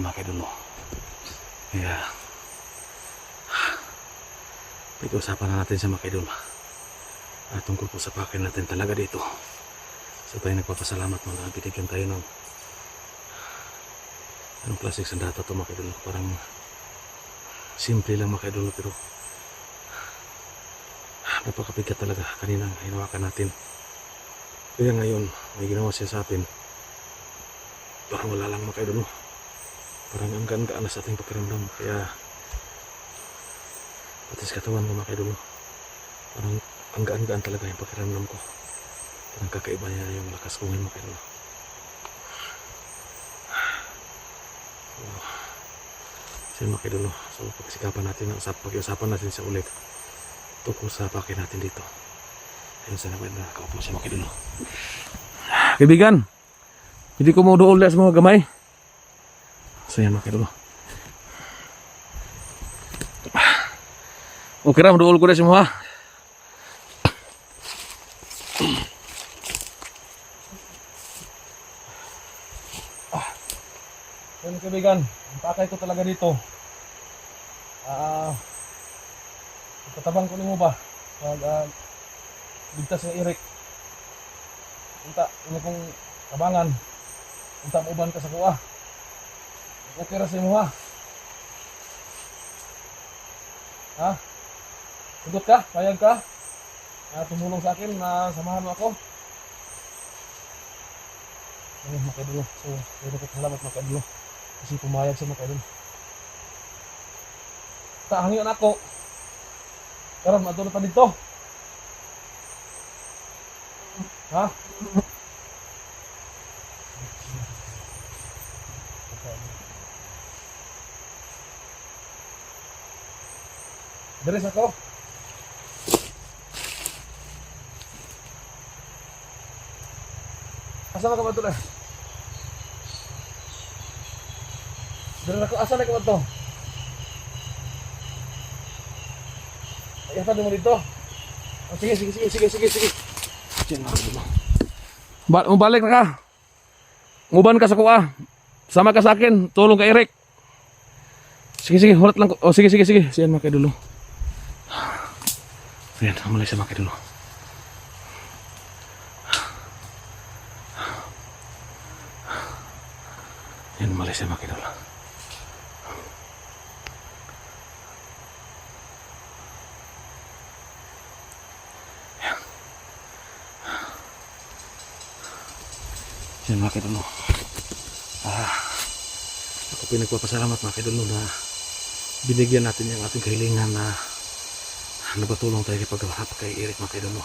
mga kaidol. no. Kaya pag-usapan na natin sa mga kaidol. Ah, tungkol po sa pakin natin talaga dito. So tayo nagpapasalamat mga binigyan tayo ng anong klaseng sandata to mga. Parang simple lang mga pero napakabigat talaga kanina hinawakan natin. Kaya ngayon may ginawa siya sa atin parang wala lang mga kaidol. Parang ang gaan na sa ating pakiramdam. Kaya pati sa katawan mga kaidol. no. Parang ang gaan-gaan talaga yung pakiramdam ko. Parang kakaiba niya yung lakas ko ngayon mga kaidol. So, so yun, mga kaidol. no. So pagsikapan natin, ang usap- pag-usapan natin sa ulit tungkol sa pakin natin dito. Ayun sa naman na kaupo siya mga kaidol. no. Kaibigan, hindi ko mo doon sa mga gamay. So yan mga kaidol. Okay ra, doon ko na sa mga. Yan kaibigan, ang pakay ko talaga dito. Ah, patabang ko ni mo ba? Pag ah, ligtas ng Eric. Punta, ano kong kabangan. Punta mo uban ka sa kuha. Okay ra sa imo ha. Sundot ka? Payag ka? Na tumulong sa akin na samahan mo ako? Ayun, makaidolo. So, pwede ko salamat makaidolo. Kasi pumayag siya makaidolo. Ta, hangyon ako. Karon, madulot pa dito. Ha? Deres ako. Asa ka ba ito na? Deres ako. Asa na ka ba ito? Ay, asa mo dito? Oh, sige, sige, sige, sige, sige, sige. Diyan na ba Mubalik na ka. Nguban ka sa kuha. Sama ka sa akin. Tulong ka Eric. Sige, sige, hulat lang ko. Oh, sige, sige, sige. Siyan mga dulo. Ayan, mulai sa mga dulo. Ayan, mulai sa mga dulo. Ayan, mga dulo. Ah, ako pinagpapasalamat mga dulo na binigyan natin yung ating kahilingan na nabatulong tayo kay paghahanap kay Eric Makaido mo.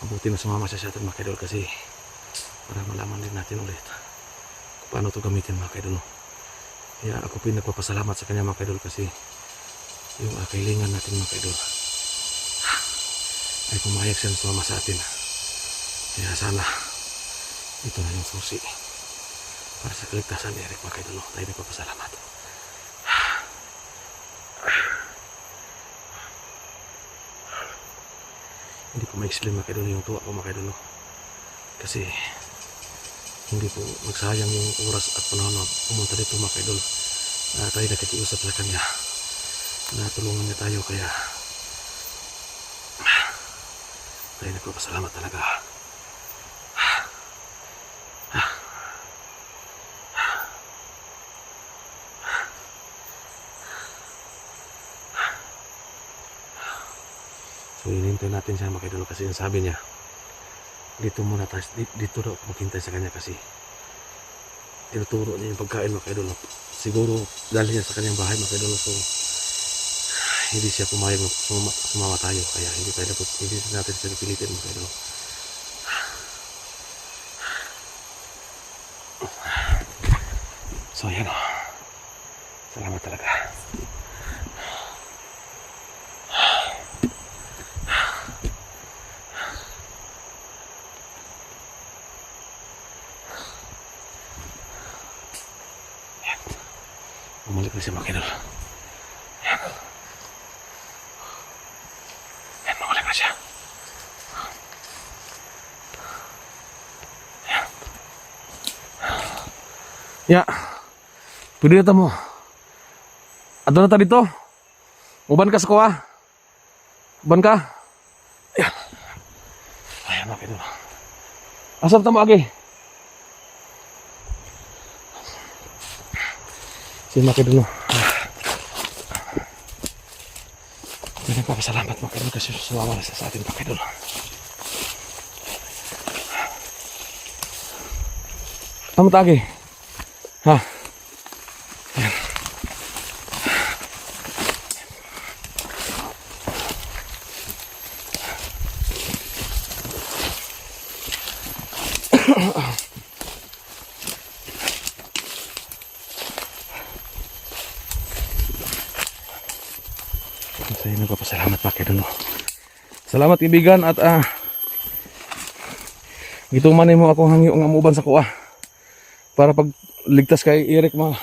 Mabuti na sumama siya sa atin mga kaidol kasi para malaman din natin ulit kung paano ito gamitin mga kaidol. Kaya ako pinagpapasalamat sa kanya mga kaidol kasi yung uh, kahilingan natin mga kaidol ay pumayag siya sumama sa atin. Kaya sana ito na yung susi para sa kaligtasan ni Eric mga kaidol. Tayo nagpapasalamat. Hindi ko ma-explain mga yung tuwa ko mga no? kasi hindi po magsayang yung oras at panahon na pumunta dito mga kaidol na tayo nakikiusap sa kanya. Na tulungan niya tayo kaya tayo nagpapasalamat talaga So inintay natin siya mga kaidol kasi yung sabi niya dito muna tayo, di- dito daw maghintay sa kanya kasi tinuturo niya yung pagkain mga kaidol. Siguro dahil niya sa kanyang bahay mga kaidol so hindi siya pumayag na sumama, sumama tayo kaya hindi tayo dapat hindi natin siya pilitin mga kaidol. So ayan o. Salamat talaga. mau lihat mesin pakai dulu Ya, budi ketemu. Atau tadi tuh, uban ke sekolah, uban kah? Ya, ayo nak itu. Asal temu lagi. Sige mga kayo Hindi nagpapasalamat mga kayo kasi sumama sa atin mga kayo. Tama tagi. Ha. Ayan. Saya nagpapasalamat pa kayo no. Salamat kaibigan at ah Gitong man mo akong hangyo nga muban sa kuha para pag ligtas kay Eric ma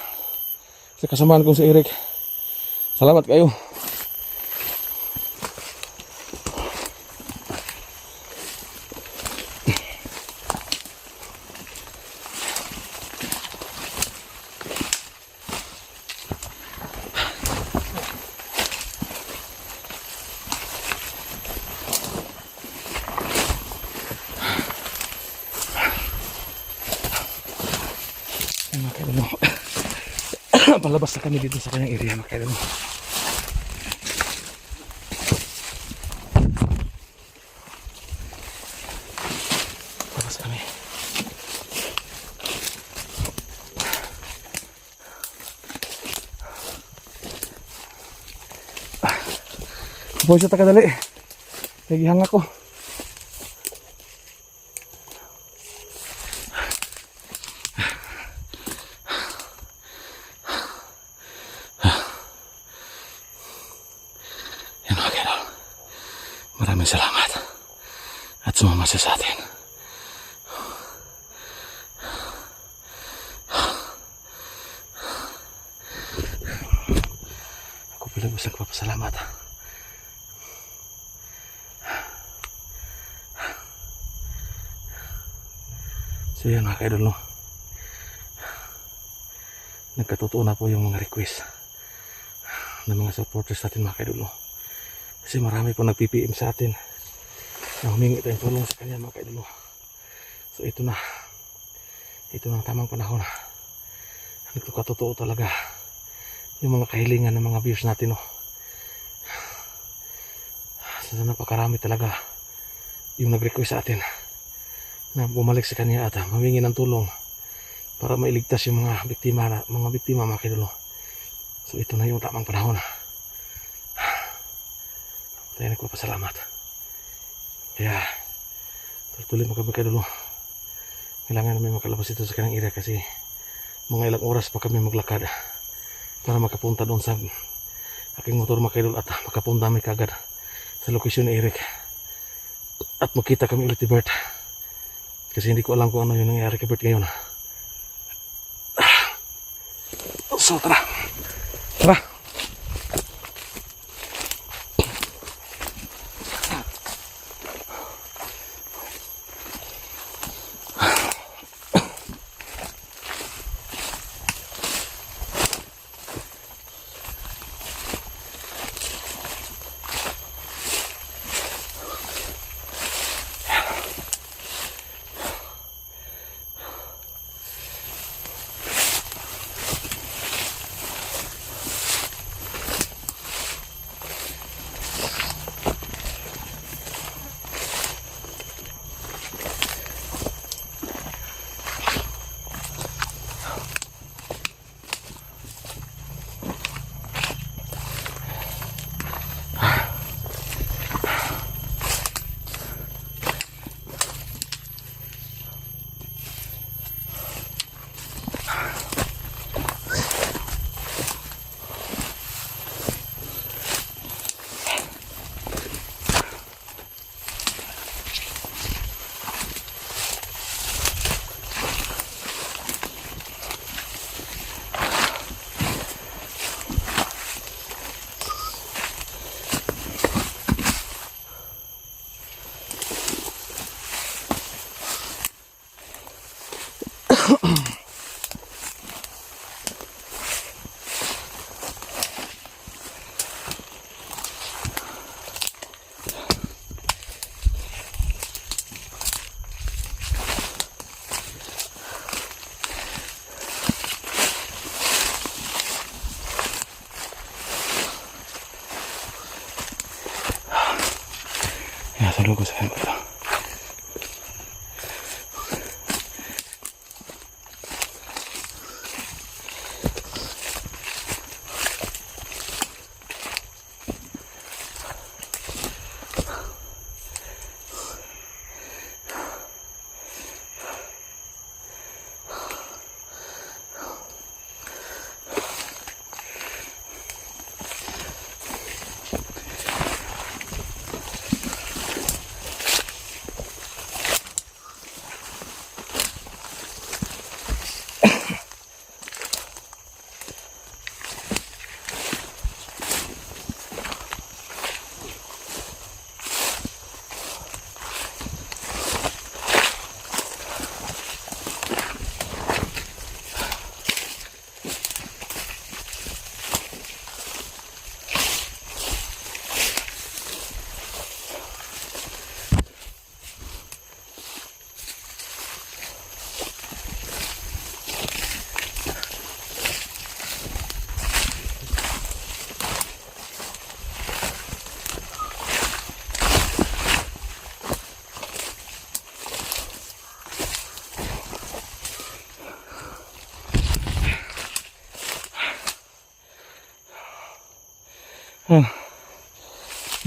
sa kasamaan ko si Eric. Salamat kayo. Ay, mga kailano. Palabas na kami dito sa kanyang area, mga kailano. Palabas kami. Boy, sa takadali. Nagihang ako. Yan mga kaidol. Maraming salamat. At sumama siya sa atin. Ako pala gusto nagpapasalamat. So yan mga kaidol no. Nagkatotoo na po yung mga request ng mga supporters natin mga kaidol no. Kasi marami po nag-PPM sa atin na humingi tayong tulong sa kanya mga kaidolo. So ito na. Ito na ang tamang panahon. Ito katotoo talaga yung mga kahilingan ng mga viewers natin. No. So napakarami talaga yung nag-request sa atin na bumalik sa kanya at humingi ng tulong para mailigtas yung mga biktima na, mga biktima mga kaidolo. So ito na yung tamang panahon. Tayo nagpapasalamat. Kaya, tuloy mo kami kadulo. Kailangan namin makalabas ito sa kanyang area kasi mga ilang oras pa kami maglakad para makapunta doon sa aking motor makidol at makapunta kami kagad sa lokasyon ni Eric. At makita kami ulit ni Bert. Kasi hindi ko alam kung ano yung nangyari kay Bert ngayon. So, tara. Tara. Sigurado ko sa kanya ito. Oh.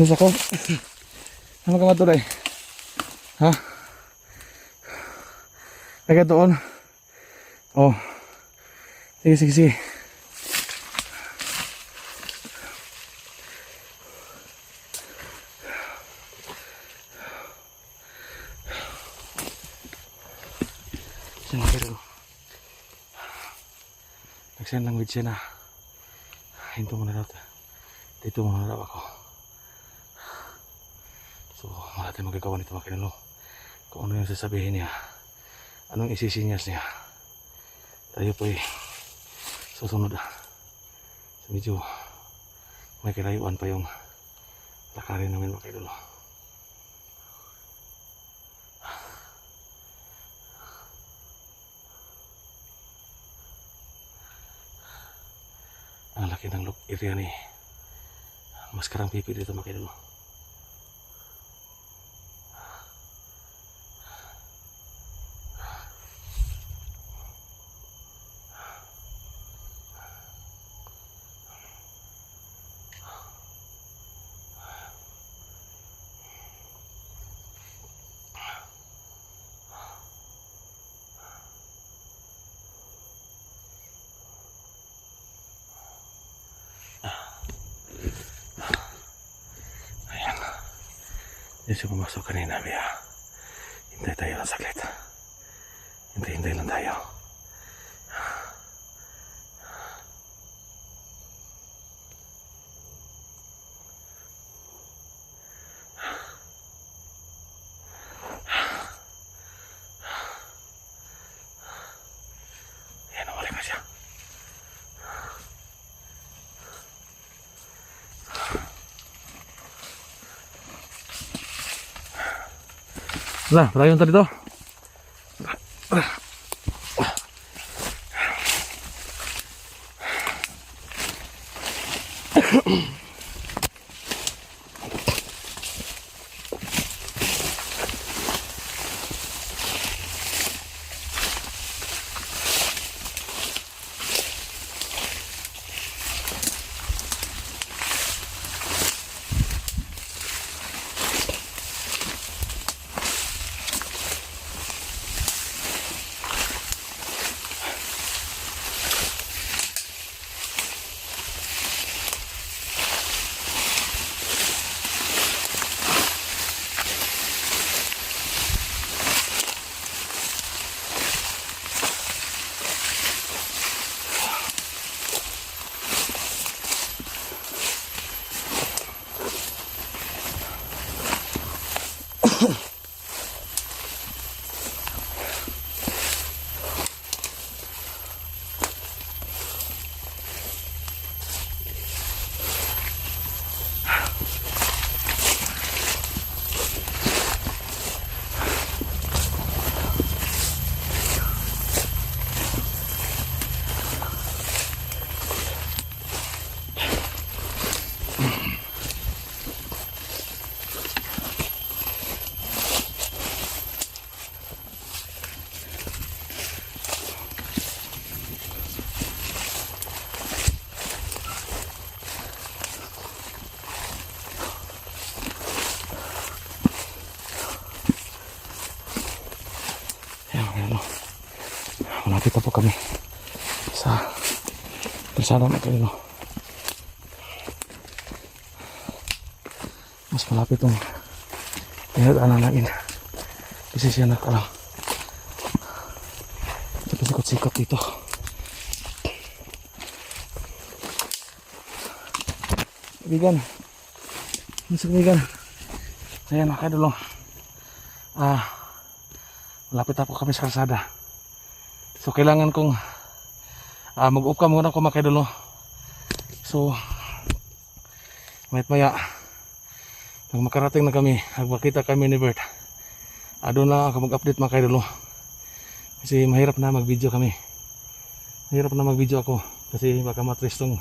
Nasa ko. Ano ka matuloy? Ha? Lagay doon. Oh. Sige, sige, sige. Siya na pero. Nag-send language siya na. Hinto mo na daw. Dito muna daw ako. So, tayong magagawa nito mga kinalo. Kung ano yung sasabihin niya. Anong isisinyas niya. Tayo po eh. Susunod. So, medyo may kilayuan pa yung lakarin namin mga kinalo. Ang laki ng area ni Maskarang pipi dito mga kinalo. Diyan siya pumasok kanina, Bia. Hintay tayo ng saglit. Hintay-hintay lang tayo. Wala, na dito. Ayan kalsada na kayo. Mas malapit tong pinagdaanan namin. Kasi siya nakala. Tapos sikot-sikot dito. Kaibigan. Mas kaibigan. Saya na kayo dulu. Ah, malapit na po kami sa kalsada. So kailangan kong ah, mag-up ka muna kung makidulo. So mayat maya pag makarating na kami, magpakita kami ni Bert. Ah, doon lang ako mag-update mga kaidolo. Kasi mahirap na mag-video kami. Mahirap na mag-video ako. Kasi baka matris tong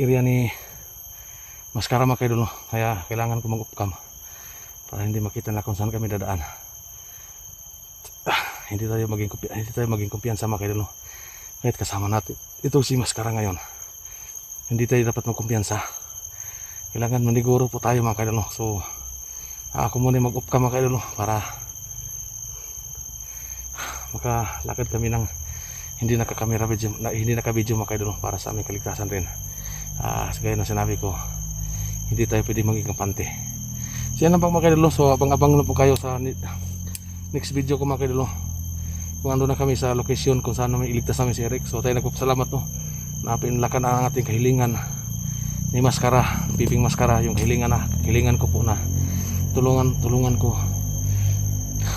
area ni Maskara mga kaidolo. Kaya kailangan ko mag-up cam. Para hindi makita na kung saan kami dadaan. Ah, hindi tayo maging hindi tayo maging kumpiyansa mga kaidolo. Kahit kasama natin. Ito si Maskara ngayon. Hindi tayo dapat magkumpiyansa. Kailangan maniguro po tayo mga kaidolo so ako muna mag-up ka mga kaidolo para makalakad kami ng hindi nakakamera video na, hindi naka-video mga kaidolo para sa aming kaligtasan rin. Ah gaya na sinabi ko hindi tayo pwede maging kampante. So yan lang po mga kaidolo so abang-abang lang po kayo sa next video ko mga kaidolo kung ando na kami sa location kung saan namin iligtas namin si Eric so tayo nagpapasalamat no na pinlakan ang ating kahilingan ni Maskara, Piping Maskara, yung hilingan na, hilingan ko po na tulungan, tulungan ko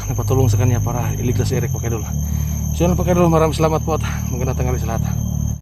napatulong sa kanya para iligtas si Eric Pakidol. So yun Pakidol, maraming salamat po at magandang tanghali sa lahat.